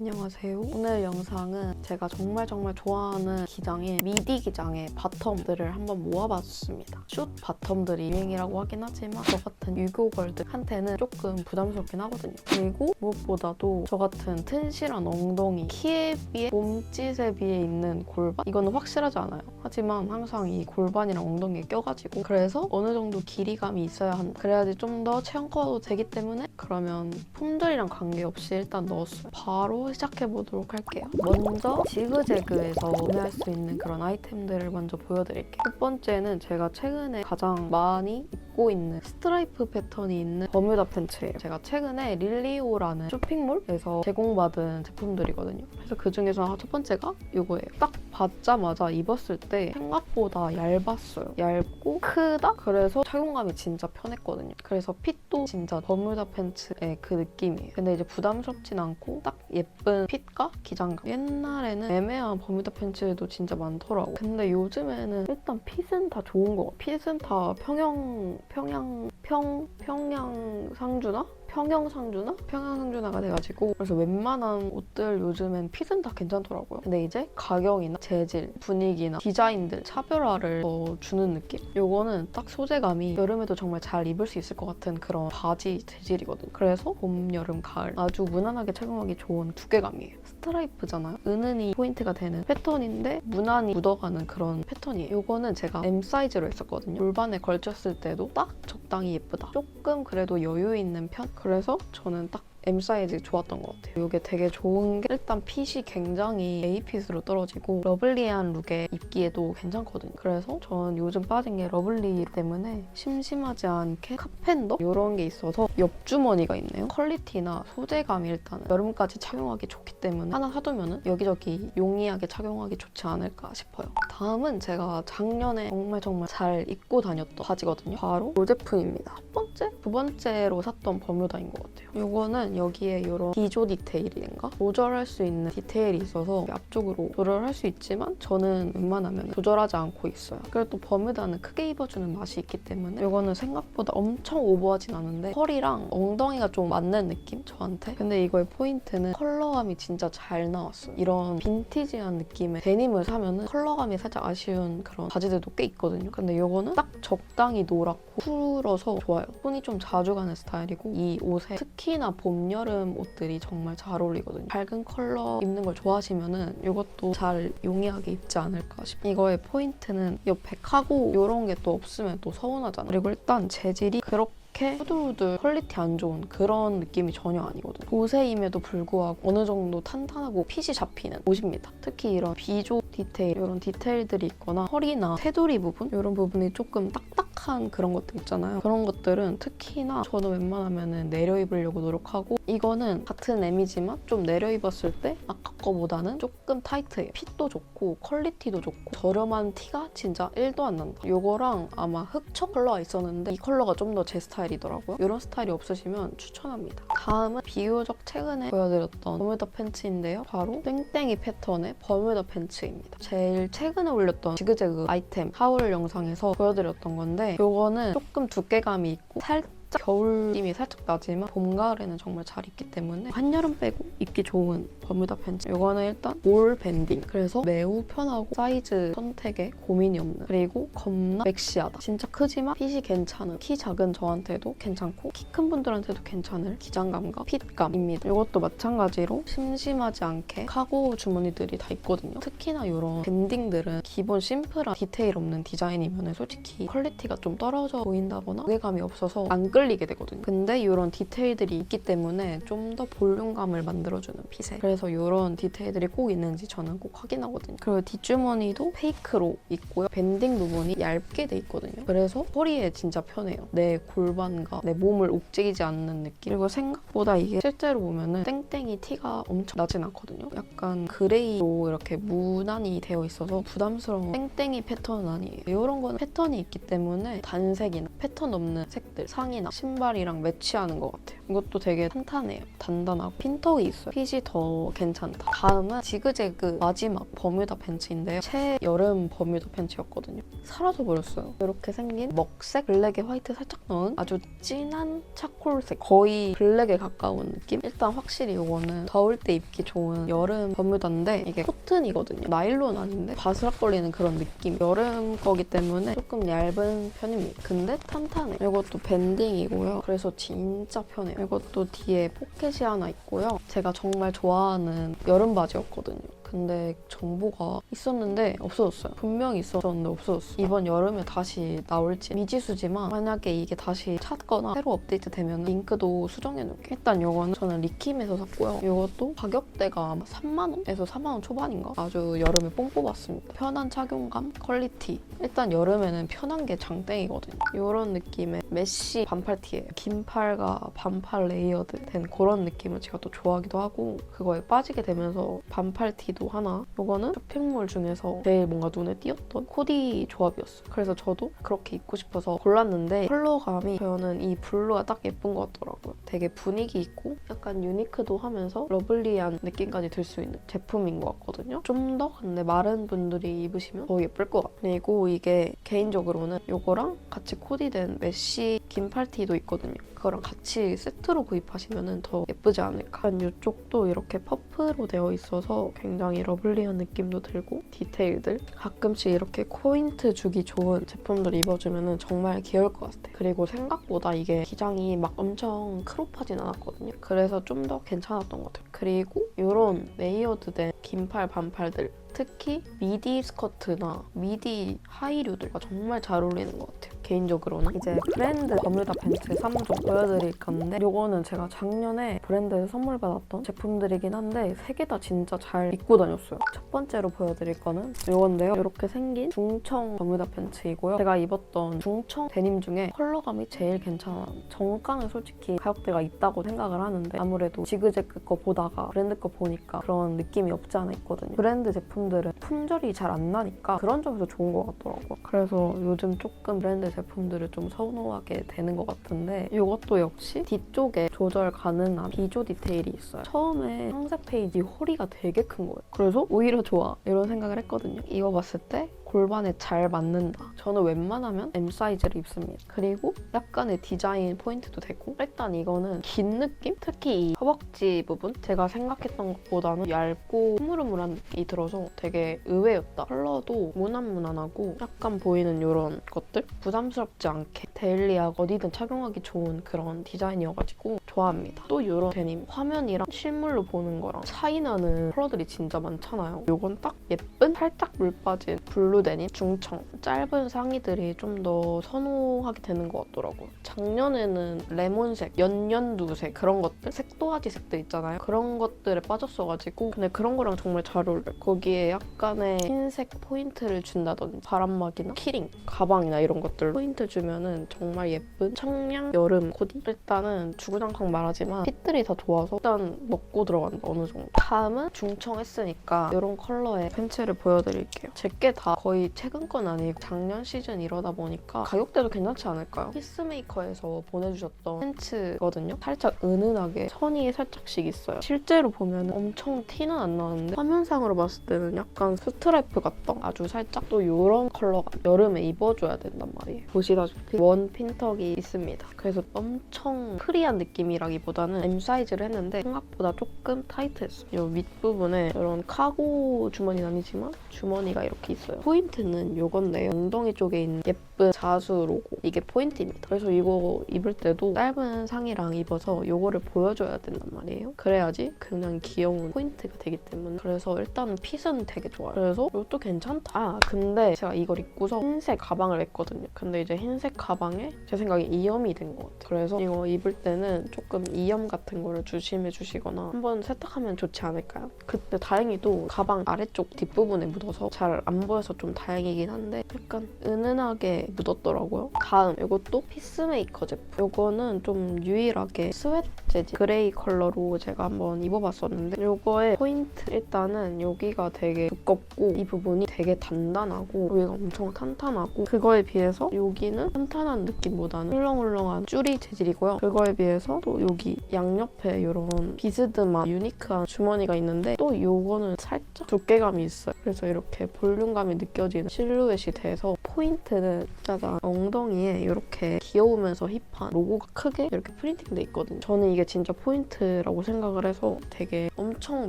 안녕하세요. 오늘 영상은 제가 정말 정말 좋아하는 기장의 미디 기장의 바텀들을 한번 모아봤습니다. 숏 바텀들이 유행이라고 하긴 하지만 저 같은 유교걸들한테는 조금 부담스럽긴 하거든요. 그리고 무엇보다도 저 같은 튼실한 엉덩이, 키에 비해 몸짓에 비해 있는 골반 이거는 확실하지 않아요. 하지만 항상 이 골반이랑 엉덩이에 껴가지고 그래서 어느 정도 길이감이 있어야 한다. 그래야지 좀 더 체형 커도 되기 때문에 그러면 품절이랑 관계없이 일단 넣었어요. 바로 시작해 보도록 할게요. 먼저 지그재그에서 구매할 수 있는 그런 아이템들을 먼저 보여드릴게요. 첫 번째는 제가 최근에 가장 많이 입고 있는 스트라이프 패턴이 있는 버뮤다 팬츠예요. 제가 최근에 릴리오라는 쇼핑몰에서 제공받은 제품들이거든요. 그래서 그 중에서 첫 번째가 이거예요. 딱 받자마자 입었을 때 생각보다 얇았어요. 얇고 크다? 그래서 착용감이 진짜 편했거든요. 그래서 핏도 진짜 버뮤다 팬츠의 그 느낌이에요. 근데 이제 부담스럽진 않고 딱 예쁜 핏과 기장감. 옛날에는 애매한 버뮤다 팬츠도 진짜 많더라고. 근데 요즘에는 일단 핏은 다 좋은 거. 같아요. 핏은 다 평형, 평양, 평, 평양 상주나? 평형 상주나? 평양 상주나가 돼가지고 그래서 웬만한 옷들 요즘엔 핏은 다 괜찮더라고요. 근데 이제 가격이나 재질, 분위기나 디자인들 차별화를 더 주는 느낌? 요거는 딱 소재감이 여름에도 정말 잘 입을 수 있을 것 같은 그런 바지 재질이거든요. 그래서 봄, 여름, 가을 아주 무난하게 착용하기 좋은 두께감이에요. 스트라이프잖아요. 은은히 포인트가 되는 패턴인데 무난히 묻어가는 그런 패턴이에요. 요거는 제가 M 사이즈로 했었거든요. 골반에 걸쳤을 때도 딱 적당히 예쁘다. 조금 그래도 여유 있는 편? 그래서 저는 딱 M 사이즈 좋았던 것 같아요. 이게 되게 좋은 게 일단 핏이 굉장히 A 핏으로 떨어지고 러블리한 룩에 입기에도 괜찮거든요. 그래서 저는 요즘 빠진 게 러블리 때문에 심심하지 않게 카펜더 이런 게 있어서 옆주머니가 있네요. 퀄리티나 소재감이 일단 여름까지 착용하기 좋기 때문에 하나 사두면 여기저기 용이하게 착용하기 좋지 않을까 싶어요. 다음은 제가 작년에 정말 정말 잘 입고 다녔던 바지거든요. 바로 이 제품입니다. 첫 번째, 두 번째로 샀던 버뮤다인 것 같아요. 이거는 여기에 이런 기조 디테일인가 조절할 수 있는 디테일이 있어서 앞쪽으로 조절할 수 있지만 저는 웬만하면 조절하지 않고 있어요. 그리고 또 버뮤다는 크게 입어주는 맛이 있기 때문에 이거는 생각보다 엄청 오버하진 않은데 허리랑 엉덩이가 좀 맞는 느낌? 저한테? 근데 이거의 포인트는 컬러감이 진짜 잘 나왔어요. 이런 빈티지한 느낌의 데님을 사면은 컬러감이 살짝 아쉬운 그런 바지들도 꽤 있거든요. 근데 이거는 딱 적당히 노랗고 풀어서 좋아요. 손이 좀 자주 가는 스타일이고 이 옷에 특히나 봄, 여름 옷들이 정말 잘 어울리거든요. 밝은 컬러 입는 걸 좋아하시면은 이것도 잘 용이하게 입지 않을까 싶어요. 이거의 포인트는 이 백하고 이런 게 또 없으면 또 서운하잖아요. 그리고 일단 재질이 그렇게 후들후들 퀄리티 안 좋은 그런 느낌이 전혀 아니거든요. 보세임에도 불구하고 어느 정도 탄탄하고 핏이 잡히는 옷입니다. 특히 이런 비조 디테일, 이런 디테일들이 있거나 허리나 테두리 부분 이런 부분이 조금 딱딱한 그런 것들 있잖아요. 그런 것들은 특히나 저는 웬만하면 내려 입으려고 노력하고 이거는 같은 M이지만 좀 내려 입었을 때 아까 거보다는 조금 타이트해요. 핏도 좋고 퀄리티도 좋고 저렴한 티가 진짜 1도 안 난다. 이거랑 아마 흑청 컬러가 있었는데 이 컬러가 좀 더 제 스타일이더라고요. 이런 스타일이 없으시면 추천합니다. 다음은 비교적 최근에 보여드렸던 버뮤다 팬츠인데요. 바로 땡땡이 패턴의 버뮤다 팬츠입니다. 제일 최근에 올렸던 지그재그 아이템 하울 영상에서 보여드렸던 건데 이거는 조금 두께감이 있고 살짝 겨울 느낌이 살짝 나지만 봄, 가을에는 정말 잘 입기 때문에 한여름 빼고 입기 좋은 버뮤다 팬츠. 이거는 일단 올 밴딩. 그래서 매우 편하고 사이즈 선택에 고민이 없는 그리고 겁나 맥시하다. 진짜 크지만 핏이 괜찮은 키 작은 저한테도 괜찮고 키 큰 분들한테도 괜찮을 기장감과 핏감입니다. 이것도 마찬가지로 심심하지 않게 카고 주머니들이 다 있거든요. 특히나 이런 밴딩들은 기본 심플한 디테일 없는 디자인이면 솔직히 퀄리티가 좀 떨어져 보인다거나 무게감이 없어서 안 끌 리게 되거든요. 근데 이런 디테일들이 있기 때문에 좀 더 볼륨감을 만들어주는 핏에 그래서 이런 디테일들이 꼭 있는지 저는 꼭 확인하거든요. 그리고 뒷주머니도 페이크로 있고요. 밴딩 부분이 얇게 돼 있거든요. 그래서 허리에 진짜 편해요. 내 골반과 내 몸을 옥죄이지 않는 느낌. 그리고 생각보다 이게 실제로 보면은 땡땡이 티가 엄청 나진 않거든요. 약간 그레이로 이렇게 무난히 되어 있어서 부담스러운 땡땡이 패턴은 아니에요. 이런 거는 패턴이 있기 때문에 단색이나 패턴 없는 색들, 상의나 핏이나 신발이랑 매치하는 것 같아요. 이것도 되게 탄탄해요. 단단하고 핀턱이 있어요. 핏이 더 괜찮다. 다음은 지그재그 마지막 버뮤다 팬츠인데요. 최 여름 버뮤다 팬츠였거든요. 사라져 버렸어요. 이렇게 생긴 먹색 블랙에 화이트 살짝 넣은 아주 진한 차콜색 거의 블랙에 가까운 느낌? 일단 확실히 이거는 더울 때 입기 좋은 여름 버뮤다인데 이게 코튼이거든요. 나일론 아닌데 바스락거리는 그런 느낌. 여름 거기 때문에 조금 얇은 편입니다. 근데 탄탄해. 이것도 밴딩이 고요. 그래서 진짜 편해요. 이것도 뒤에 포켓이 하나 있고요. 제가 정말 좋아하는 여름 바지였거든요. 근데 정보가 있었는데 없어졌어요. 분명히 있었는데 없어졌어요. 이번 여름에 다시 나올지 미지수지만 만약에 이게 다시 찾거나 새로 업데이트 되면 링크도 수정해놓을게요. 일단 이거는 저는 리킴에서 샀고요. 이것도 가격대가 아마 3만 원에서 4만 원 초반인가? 아주 여름에 뽕 뽑았습니다. 편한 착용감, 퀄리티. 일단 여름에는 편한 게 장땡이거든요. 이런 느낌의 메쉬 반팔티예요. 긴 팔과 반팔 레이어드 된 그런 느낌을 제가 또 좋아하기도 하고 그거에 빠지게 되면서 반팔티도 하나 이거는 쇼핑몰 중에서 제일 뭔가 눈에 띄었던 코디 조합이었어요. 그래서 저도 그렇게 입고 싶어서 골랐는데 컬러감이 저는 이 블루가 딱 예쁜 것 같더라고요. 되게 분위기 있고 약간 유니크도 하면서 러블리한 느낌까지 들 수 있는 제품인 것 같거든요. 좀 더 근데 마른 분들이 입으시면 더 예쁠 것 같아요. 그리고 이게 개인적으로는 이거랑 같이 코디된 메쉬 긴 팔티도 있거든요. 그거랑 같이 세트로 구입하시면 더 예쁘지 않을까. 이쪽도 이렇게 퍼프로 되어 있어서 굉장히 러블리한 느낌도 들고 디테일들 가끔씩 이렇게 포인트 주기 좋은 제품들 입어주면 정말 귀여울 것 같아요. 그리고 생각보다 이게 기장이 막 엄청 크롭하진 않았거든요. 그래서 좀 더 괜찮았던 것 같아요. 그리고 이런 레이어드된 긴팔 반팔들 특히 미디 스커트나 미디 하이류들과 정말 잘 어울리는 것 같아요. 개인적으로는 이제 브랜드 버뮤다 팬츠 3종 보여드릴 건데 이거는 제가 작년에 브랜드에서 선물 받았던 제품들이긴 한데 세 개 다 진짜 잘 입고 다녔어요. 첫 번째로 보여드릴 거는 이건데요. 이렇게 생긴 중청 버뮤다 팬츠이고요. 제가 입었던 중청 데님 중에 컬러감이 제일 괜찮아요. 정가는 솔직히 가격대가 있다고 생각을 하는데 아무래도 지그재그 거 보다가 브랜드 거 보니까 그런 느낌이 없지 않아 있거든요. 브랜드 제품들은 품절이 잘 안 나니까 그런 점에서 좋은 것 같더라고요. 그래서 요즘 조금 브랜드 제품들을 좀 선호하게 되는 것 같은데 이것도 역시 뒤쪽에 조절 가능한 비조 디테일이 있어요. 처음에 상세 페이지 허리가 되게 큰 거예요. 그래서 오히려 좋아 이런 생각을 했거든요. 입어봤을 때 골반에 잘 맞는다. 저는 웬만하면 M 사이즈를 입습니다. 그리고 약간의 디자인 포인트도 되고 일단 이거는 긴 느낌? 특히 이 허벅지 부분 제가 생각했던 것보다는 얇고 흐물흐물한 느낌이 들어서 되게 의외였다. 컬러도 무난무난하고 약간 보이는 이런 것들 부담스럽지 않게 데일리하고 어디든 착용하기 좋은 그런 디자인이어가지고 좋아합니다. 또 이런 데님 화면이랑 실물로 보는 거랑 차이 나는 컬러들이 진짜 많잖아요. 이건 딱 예쁜 살짝 물 빠진 블루 데님 중청 짧은 상의들이 좀 더 선호하게 되는 것 같더라고요. 작년에는 레몬색, 연연두색 그런 것들 색도화지 색들 있잖아요. 그런 것들에 빠졌어가지고 근데 그런 거랑 정말 잘 어울려요. 거기에 약간의 흰색 포인트를 준다든지 바람막이나 키링, 가방이나 이런 것들 포인트 주면은 정말 예쁜 청량 여름 코디? 일단은 주구장창 말하지만 핏들이 다 좋아서 일단 먹고 들어간다 어느 정도. 다음은 중청 했으니까 이런 컬러의 팬츠를 보여드릴게요. 제게 다 거의 최근 건 아니고 작년 시즌 이러다 보니까 가격대도 괜찮지 않을까요? 피스메이커에서 보내주셨던 팬츠거든요. 살짝 은은하게 선이 살짝씩 있어요. 실제로 보면 엄청 티는 안 나는데 화면상으로 봤을 때는 약간 스트라이프 같다. 아주 살짝 또 이런 컬러가 여름에 입어줘야 된단 말이에요. 보시다시피 원 핀턱이 있습니다. 그래서 엄청 프리한 느낌이라기보다는 M 사이즈를 했는데 생각보다 조금 타이트했어요. 이 윗부분에 이런 카고 주머니는 아니지만 주머니가 이렇게 있어요. 포인트는 이건데요. 엉덩이 쪽에 있는 예쁜 자수 로고 이게 포인트입니다. 그래서 이거 입을 때도 짧은 상의랑 입어서 이거를 보여줘야 된단 말이에요. 그래야지 굉장히 귀여운 포인트가 되기 때문에 그래서 일단은 핏은 되게 좋아요. 그래서 이것도 괜찮다. 아 근데 제가 이걸 입고서 흰색 가방을 냈거든요. 근데 이제 흰색 가방에 제 생각에 이염이 된 것 같아요. 그래서 이거 입을 때는 조금 이염 같은 거를 조심해 주시거나 한번 세탁하면 좋지 않을까요? 그때 다행히도 가방 아래쪽 뒷부분에 묻어서 잘 안 보여서 좀좀 다행이긴 한데 약간 은은하게 묻었더라고요. 다음 이것도 피스메이커 제품. 이거는 좀 유일하게 스웨트 재질 그레이 컬러로 제가 한번 입어봤었는데 이거의 포인트 일단은 여기가 되게 두껍고 이 부분이 되게 단단하고 여기가 엄청 탄탄하고 그거에 비해서 여기는 탄탄한 느낌보다는 훌렁훌렁한 쭈리 재질이고요. 그거에 비해서 또 여기 양옆에 이런 비스듬한 유니크한 주머니가 있는데 또 이거는 살짝 두께감이 있어요. 그래서 이렇게 볼륨감이 느껴지는 실루엣이 돼서 포인트는 짜잔 엉덩이에 이렇게 귀여우면서 힙한 로고가 크게 이렇게 프린팅돼 있거든요. 저는 이게 진짜 포인트라고 생각을 해서 되게 엄청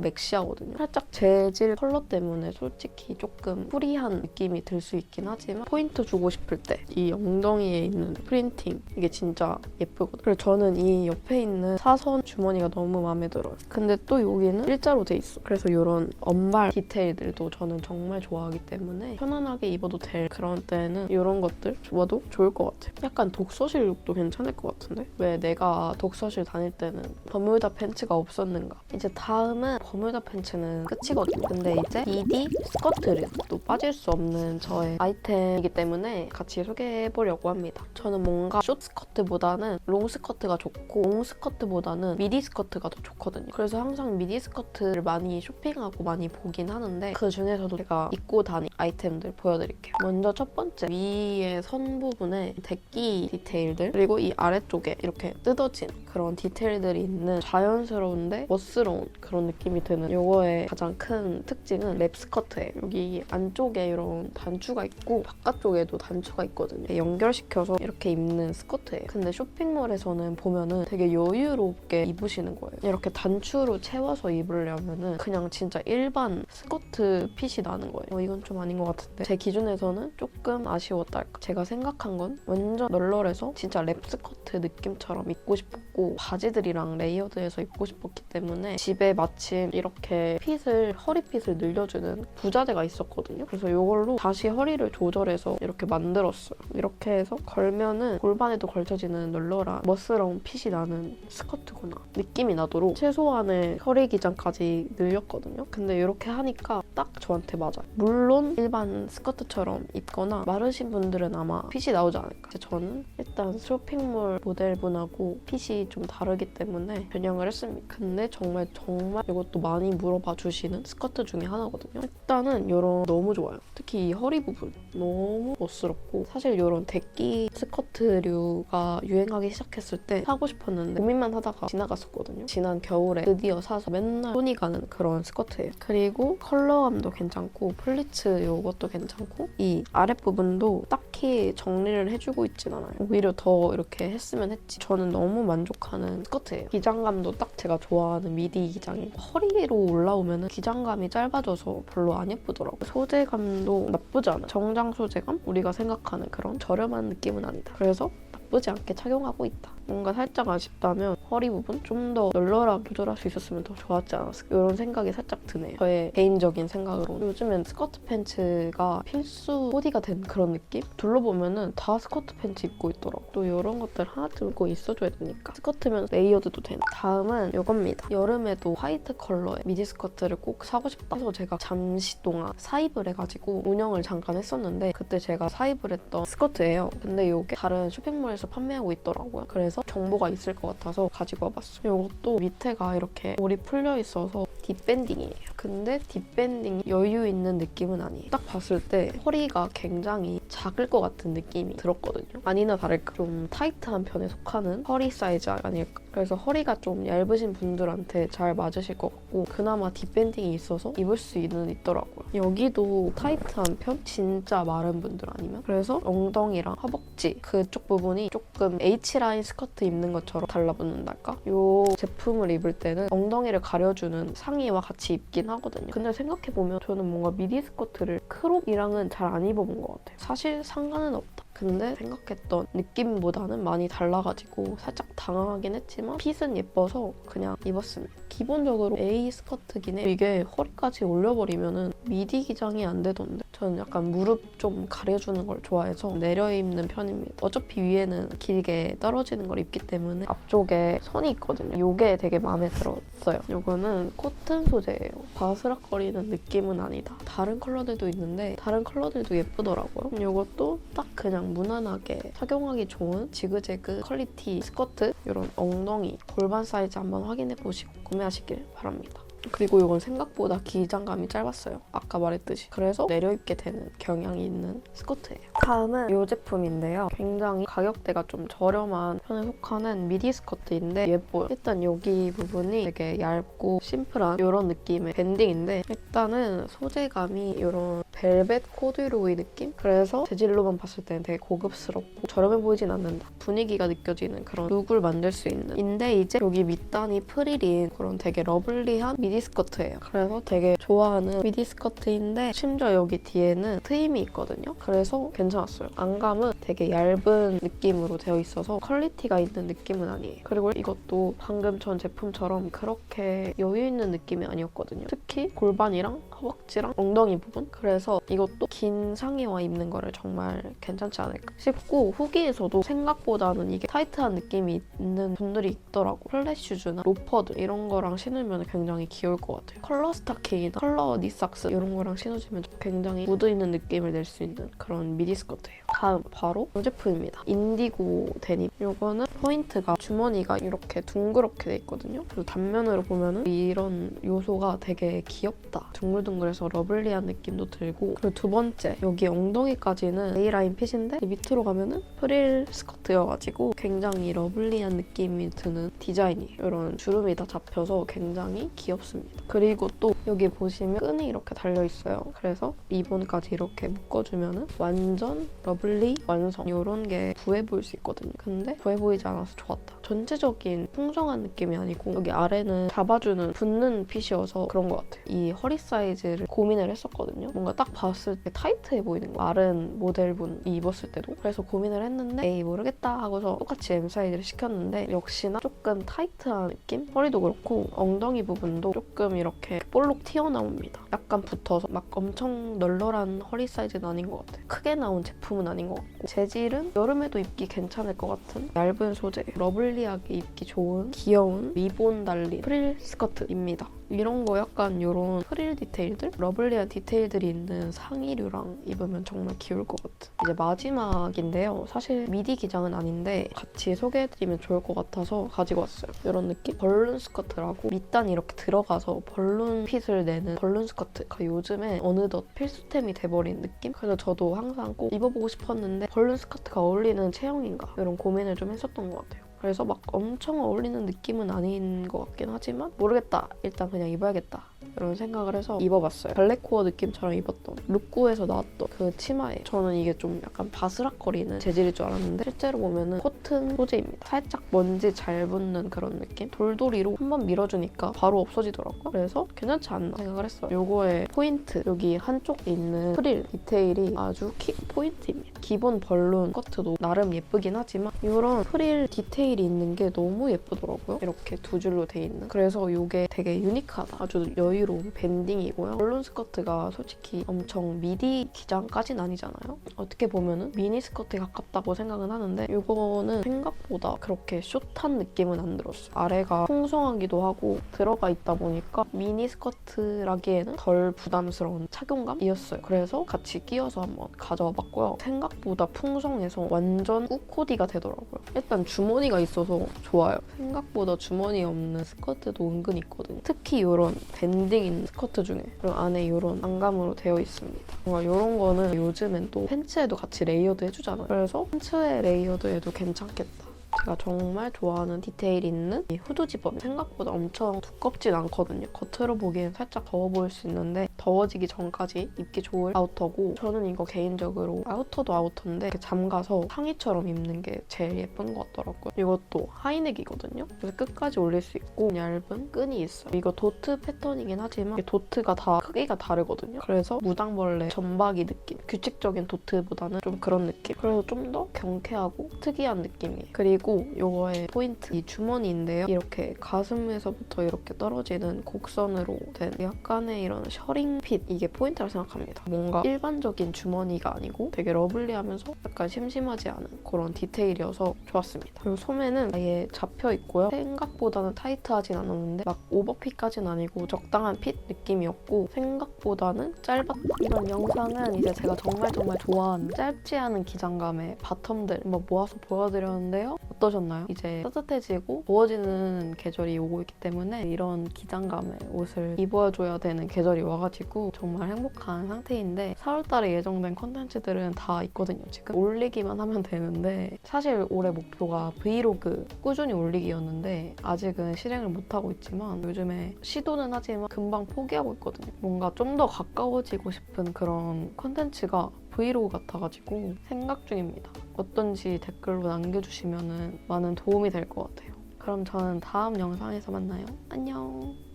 맥시하거든요. 살짝 재질 컬러 때문에 솔직히 조금 프리한 느낌이 들 수 있긴 하지만 포인트 주고 싶을 때 이 엉덩이에 있는 프린팅 이게 진짜 예쁘거든요. 그래서 저는 이 옆에 있는 사선 주머니가 너무 마음에 들어요. 근데 또 여기는 일자로 돼 있어. 그래서 이런 언발 디테일들도 저는 정말 좋아하기 때문에 편안하게 입어도 될 그런 때는 이런 것들 좋아도 좋을 것 같아요. 약간 독서실 룩도 괜찮을 것 같은데? 왜 내가 독서실 다닐 때는 버뮤다 팬츠가 없었는가? 이제 다음은 버뮤다 팬츠는 끝이거든요. 근데 이제 미디 스커트를 또 빠질 수 없는 저의 아이템이기 때문에 같이 소개해보려고 합니다. 저는 뭔가 숏 스커트보다는 롱 스커트가 좋고 롱 스커트보다는 미디 스커트가 더 좋거든요. 그래서 항상 미디 스커트를 많이 쇼핑하고 많이 보긴 하는데 그 중에서도 제가 입고 다닌 아이템들 보여드릴게요. 먼저 첫 번째 위에 선 부분에 대끼 디테일들 그리고 이 아래쪽에 이렇게 뜯어진 그런 디테일들이 있는 자연스러운데 멋스러운 그런 느낌이 드는 요거의 가장 큰 특징은 랩 스커트예요. 여기 안쪽에 이런 단추가 있고 바깥쪽에도 단추가 있거든요. 연결시켜서 이렇게 입는 스커트예요. 근데 쇼핑몰에서는 보면은 되게 여유롭게 입으시는 거예요. 이렇게 단추로 채워서 입으려면은 그냥 진짜 일반 스커트 핏이 나는 거예요. 어, 이건 좀 아닌 것 같은데 제 기준에서는 조금 아쉬웠달까. 제가 생각한 건 완전 널널해서 진짜 랩 스커트 느낌처럼 입고 싶었고 바지들이랑 레이어드해서 입고 싶었기 때문에 집에 마침 이렇게 핏을 허리 핏을 늘려주는 부자재가 있었거든요. 그래서 이걸로 다시 허리를 조절해서 이렇게 만들었어요. 이렇게 해서 걸면은 골반에도 걸쳐지는 널널한 멋스러운 핏이 나는 스커트구나 느낌이 나도록 최소한의 허리 기장까지 늘렸거든요. 근데 이렇게 하니까 딱 저한테 맞아요. 물론 일반 스커트처럼 입거나 마르신 분들은 아마 핏이 나오지 않을까. 저는 일단 쇼핑몰 모델분하고 핏이 좀 다르기 때문에 변형을 했습니다. 근데 정말 정말 이것도 많이 물어봐 주시는 스커트 중에 하나거든요. 일단은 이런 너무 좋아요. 특히 이 허리 부분 너무 멋스럽고 사실 이런 대끼 스커트류가 유행하기 시작했을 때 사고 싶었는데 고민만 하다가 지나갔었거든요. 지난 겨울에 드디어 사서 맨날 손이 가는 그런 스커트예요. 그리고 컬러감도 괜찮고 플리츠 이것도 괜찮고 이 아랫부분 도 딱히 정리를 해주고 있진 않아요. 오히려 더 이렇게 했으면 했지. 저는 너무 만족하는 스커트예요. 기장감도 딱 제가 좋아하는 미디 기장이고 허리로 올라오면 기장감이 짧아져서 별로 안 예쁘더라고요. 소재감도 나쁘지 않아요. 정장 소재감? 우리가 생각하는 그런 저렴한 느낌은 아니다. 그래서 나쁘지 않게 착용하고 있다. 뭔가 살짝 아쉽다면 허리 부분 좀 더 널널하게 조절할 수 있었으면 더 좋았지 않았을까 이런 생각이 살짝 드네요. 저의 개인적인 생각으로 요즘엔 스커트 팬츠가 필수 코디가 된 그런 느낌? 둘러보면은 다 스커트 팬츠 입고 있더라고. 또 이런 것들 하나 들고 있어줘야 되니까 스커트면 레이어드도 되는. 다음은 이겁니다. 여름에도 화이트 컬러의 미디 스커트를 꼭 사고 싶다 해서 제가 잠시 동안 사입을 해가지고 운영을 잠깐 했었는데 그때 제가 사입을 했던 스커트예요. 근데 이게 다른 쇼핑몰에서 판매하고 있더라고요. 그래서 정보가 있을 것 같아서 가지고 와봤어요. 이것도 밑에가 이렇게 볼이 풀려 있어서 딥밴딩이에요. 근데 딥밴딩이 여유 있는 느낌은 아니에요. 딱 봤을 때 허리가 굉장히 작을 것 같은 느낌이 들었거든요. 아니나 다를까 좀 타이트한 편에 속하는 허리 사이즈 아닐까. 그래서 허리가 좀 얇으신 분들한테 잘 맞으실 것 같고 그나마 딥밴딩이 있어서 입을 수는 있더라고요. 여기도 타이트한 편? 진짜 마른 분들 아니면 그래서 엉덩이랑 허벅지 그쪽 부분이 조금 H라인 스커트 입는 것처럼 달라붙는달까? 이 제품을 입을 때는 엉덩이를 가려주는 상의와 같이 입긴 하거든요. 근데 생각해보면 저는 뭔가 미디 스커트를 크롭이랑은 잘 안 입어본 것 같아요. 사실 상관은 없다. 근데 생각했던 느낌보다는 많이 달라가지고 살짝 당황하긴 했지만 핏은 예뻐서 그냥 입었습니다. 기본적으로 A 스커트긴 해. 이게 허리까지 올려버리면은 미디 기장이 안 되던데. 저는 약간 무릎 좀 가려주는 걸 좋아해서 내려 입는 편입니다. 어차피 위에는 길게 떨어지는 걸 입기 때문에 앞쪽에 선이 있거든요. 이게 되게 마음에 들었어요. 이거는 코튼 소재예요. 바스락거리는 느낌은 아니다. 다른 컬러들도 있는데 다른 컬러들도 예쁘더라고요. 이것도 딱 그냥 무난하게 착용하기 좋은 지그재그 퀄리티 스커트 이런 엉덩이 골반 사이즈 한번 확인해 보시고 구매하시길 바랍니다. 그리고 이건 생각보다 기장감이 짧았어요. 아까 말했듯이. 그래서 내려입게 되는 경향이 있는 스커트예요. 다음은 이 제품인데요. 굉장히 가격대가 좀 저렴한 편에 속하는 미디 스커트인데 예뻐요. 일단 여기 부분이 되게 얇고 심플한 이런 느낌의 밴딩인데 일단은 소재감이 이런 벨벳 코듀로이 느낌? 그래서 재질로만 봤을 때는 되게 고급스럽고 저렴해 보이진 않는다. 분위기가 느껴지는 그런 룩을 만들 수 있는. 인데 이제 여기 밑단이 프릴인 그런 되게 러블리한 미디 스커트예요. 그래서 되게 좋아하는 미디 스커트인데 심지어 여기 뒤에는 트임이 있거든요. 그래서 괜찮았어요. 안감은 되게 얇은 느낌으로 되어 있어서 퀄리티가 있는 느낌은 아니에요. 그리고 이것도 방금 전 제품처럼 그렇게 여유 있는 느낌이 아니었거든요. 특히 골반이랑 허벅지랑 엉덩이 부분. 그래서 이것도 긴 상의와 입는 거를 정말 괜찮지 않을까 싶고 후기에서도 생각보다는 이게 타이트한 느낌이 있는 분들이 있더라고. 플랫 슈즈나 로퍼들 이런 거랑 신으면 굉장히 귀여울 것 같아요. 컬러 스타킹이나 컬러 니삭스 이런 거랑 신어주면 굉장히 무드 있는 느낌을 낼 수 있는 그런 미디 스커트예요. 다음 바로 이 제품입니다. 인디고 데님. 이거는 포인트가 주머니가 이렇게 둥그렇게 돼 있거든요. 그리고 단면으로 보면은 이런 요소가 되게 귀엽다. 둥글둥글 해서 러블리한 느낌도 들고 그리고 두 번째 여기 엉덩이까지는 A라인 핏인데 밑으로 가면은 프릴 스커트여가지고 굉장히 러블리한 느낌이 드는 디자인이에요. 이런 주름이 다 잡혀서 굉장히 귀엽습니다. 그리고 또 여기 보시면 끈이 이렇게 달려 있어요. 그래서 리본까지 이렇게 묶어주면은 완전 러블리 완성 이런 게 부해 보일 수 있거든요. 근데 부해 보이지 않아서 좋았다. 전체적인 풍성한 느낌이 아니고 여기 아래는 잡아주는 붙는 핏이어서 그런 것 같아요. 이 허리 사이즈 를 고민을 했었거든요. 뭔가 딱 봤을 때 타이트해 보이는 거. 마른 모델분이 입었을 때도. 그래서 고민을 했는데 에이 모르겠다 하고서 똑같이 M 사이즈를 시켰는데 역시나 조금 타이트한 느낌? 허리도 그렇고 엉덩이 부분도 조금 이렇게 볼록 튀어나옵니다. 약간 붙어서 막 엄청 널널한 허리 사이즈는 아닌 것 같아요. 크게 나온 제품은 아닌 것 같고 재질은 여름에도 입기 괜찮을 것 같은 얇은 소재, 러블리하게 입기 좋은 귀여운 리본 달린 프릴 스커트입니다. 이런 거 약간 이런 프릴 디테일들, 러블리한 디테일들이 있는 상의류랑 입으면 정말 귀여울 것 같은. 이제 마지막인데요. 사실 미디 기장은 아닌데 같이 소개해드리면 좋을 것 같아서 가지고 왔어요. 이런 느낌? 벌룬 스커트라고 밑단이 이렇게 들어가서 벌룬 핏을 내는 벌룬 스커트가 요즘에 어느덧 필수템이 돼버린 느낌? 그래서 저도 항상 꼭 입어보고 싶었는데 벌룬 스커트가 어울리는 체형인가 이런 고민을 좀 했었던 것 같아요. 그래서 막 엄청 어울리는 느낌은 아닌 것 같긴 하지만 모르겠다. 일단 그냥 입어야겠다. 이런 생각을 해서 입어봤어요. 발레코어 느낌처럼 입었던 룩구에서 나왔던 그 치마에 저는 이게 좀 약간 바스락거리는 재질일 줄 알았는데 실제로 보면은 코튼 소재입니다. 살짝 먼지 잘 붙는 그런 느낌? 돌돌이로 한번 밀어주니까 바로 없어지더라고요. 그래서 괜찮지 않나 생각을 했어요. 요거의 포인트 여기 한쪽에 있는 프릴 디테일이 아주 킥 포인트입니다. 기본 벌룬 스커트도 나름 예쁘긴 하지만 이런 프릴 디테일이 있는 게 너무 예쁘더라고요. 이렇게 두 줄로 돼 있는. 그래서 이게 되게 유니크하다. 아주 여 유로운 밴딩이고요. 벌룬 스커트가 솔직히 엄청 미디 기장까진 아니잖아요. 어떻게 보면은 미니 스커트에 가깝다고 생각은 하는데 이거는 생각보다 그렇게 숏한 느낌은 안 들었어요. 아래가 풍성하기도 하고 들어가 있다 보니까 미니 스커트라기에는 덜 부담스러운 착용감이었어요. 그래서 같이 끼워서 한번 가져와 봤고요. 생각보다 풍성해서 완전 꾹코디가 되더라고요. 일단 주머니가 있어서 좋아요. 생각보다 주머니 없는 스커트도 은근 있거든요. 특히 이런 밴딩 있는 스커트 중에 그리고 안에 이런 안감으로 되어 있습니다. 뭔가 이런 거는 요즘엔 또 팬츠에도 같이 레이어드 해주잖아요. 그래서 팬츠에 레이어드 해도 괜찮겠다. 제가 정말 좋아하는 디테일 있는 이 후드 집업 생각보다 엄청 두껍진 않거든요. 겉으로 보기엔 살짝 더워 보일 수 있는데 더워지기 전까지 입기 좋을 아우터고 저는 이거 개인적으로 아우터도 아우터인데 이렇게 잠가서 상의처럼 입는 게 제일 예쁜 것 같더라고요. 이것도 하이넥이거든요. 그래서 끝까지 올릴 수 있고 얇은 끈이 있어요. 이거 도트 패턴이긴 하지만 도트가 다 크기가 다르거든요. 그래서 무당벌레 점박이 느낌. 규칙적인 도트보다는 좀 그런 느낌. 그래서 좀 더 경쾌하고 특이한 느낌이에요. 그리고 요거의 포인트 이 주머니인데요. 이렇게 가슴에서부터 이렇게 떨어지는 곡선으로 된 약간의 이런 셔링 핏 이게 포인트라고 생각합니다. 뭔가 일반적인 주머니가 아니고 되게 러블리하면서 약간 심심하지 않은 그런 디테일이어서 좋았습니다. 그리고 소매는 아예 잡혀 있고요. 생각보다는 타이트하진 않았는데 막 오버핏까지는 아니고 적당한 핏 느낌이었고 생각보다는 짧았다. 이번 영상은 이제 제가 정말 정말 좋아하는 짧지 않은 기장감의 바텀들 한번 모아서 보여드렸는데요. 어떠셨나요? 이제 따뜻해지고 더워지는 계절이 오고 있기 때문에 이런 기장감의 옷을 입어줘야 되는 계절이 와가지고 정말 행복한 상태인데 4월달에 예정된 컨텐츠들은 다 있거든요. 지금 올리기만 하면 되는데 사실 올해 목표가 브이로그 꾸준히 올리기였는데 아직은 실행을 못하고 있지만 요즘에 시도는 하지만 금방 포기하고 있거든요. 뭔가 좀 더 가까워지고 싶은 그런 컨텐츠가 브이로그 같아가지고 생각 중입니다. 어떤지 댓글로 남겨주시면 많은 도움이 될 것 같아요. 그럼 저는 다음 영상에서 만나요. 안녕.